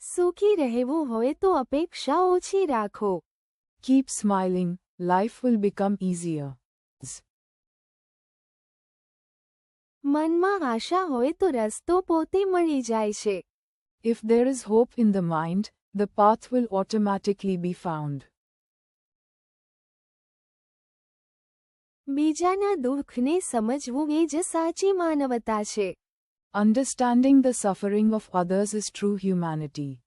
સુખી રહેવું હોય તો અપેક્ષા ઓછી રાખો keep smiling life will become easier મનમાં આશા હોય તો રસ્તો પોતે મળી જાય છે if there is hope in the mind the path will automatically be found બીજાના દુઃખને સમજવું એ જ સાચી માનવતા છે Understanding the suffering of others is true humanity.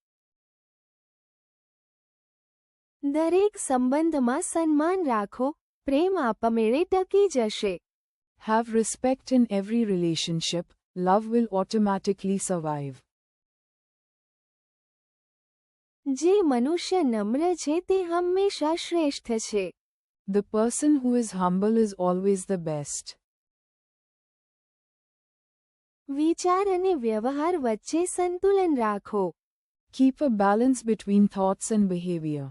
દરેક સંબંધમાં સન્માન રાખો પ્રેમ આપમેળે Have respect in every relationship, love will automatically survive. જે મનુષ્ય નમ્ર છે તે હંમેશા શ્રેષ્ઠ છે The person who is humble is always the best. વિચાર અને વ્યવહાર વચ્ચે સંતુલન રાખો Keep a balance between thoughts and behavior.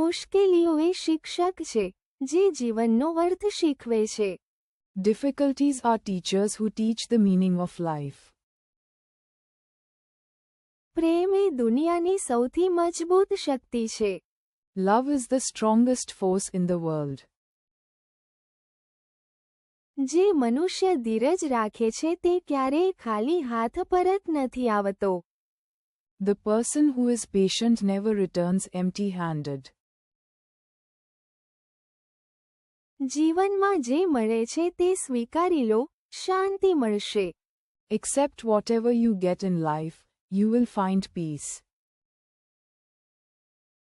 મુશ્કેલીઓ એ શિક્ષક છે જે જીવનનો અર્થ શીખવે છે Difficulties are teachers who teach the meaning of life. પ્રેમ એ દુનિયાની સૌથી મજબૂત શક્તિ છે Love is the strongest force in the world. જે મનુષ્ય ધીરજ રાખે છે તે ક્યારેય ખાલી હાથ પરત નથી આવતો The person who is patient never returns empty-handed. જીવનમાં જે મળે છે તે સ્વીકારી લો શાંતિ મળશે Accept whatever you get in life, you will find peace.